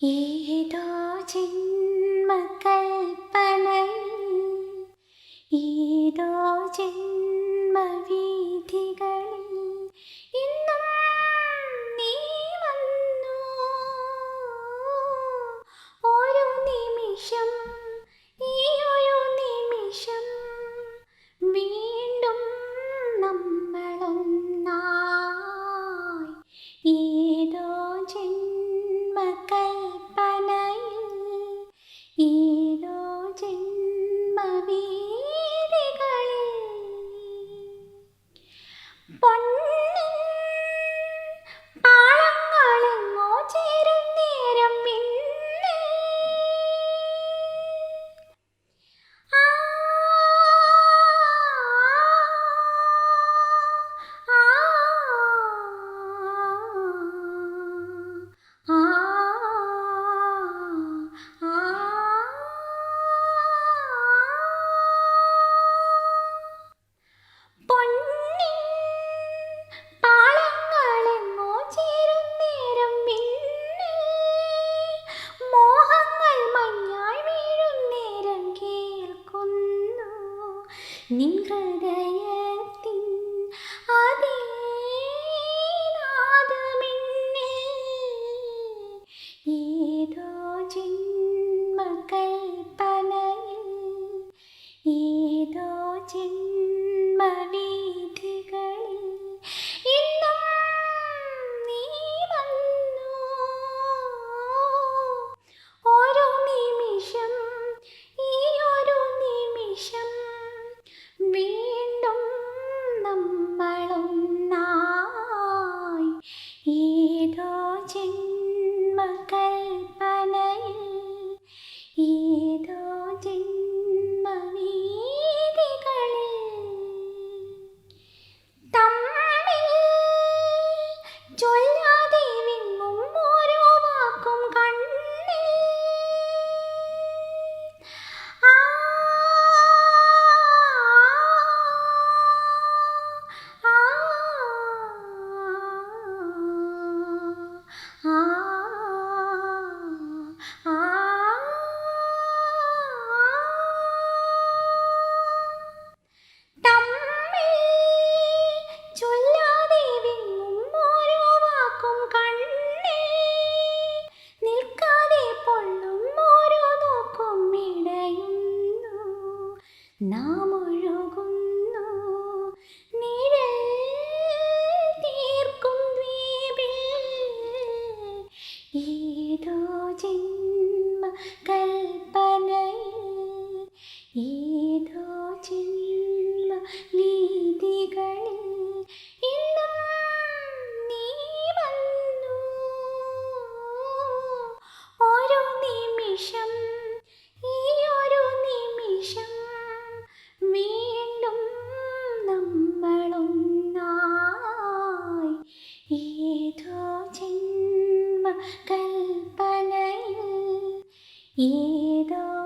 ഏതോ ജന്മകൽപ്പനൈ ഏതോ ജന്മവീഥികളിൽ ഹൃദയത്തിൻ അതേ ഏതോ ജന്മകൽപ്പനയിൽ ഏതോ ജന്മവീഥികളിൽ ഒഴുകുന്നു തീർക്കും ഏതോ ജന്മ കൽപ്പനയിൽ ஏதோ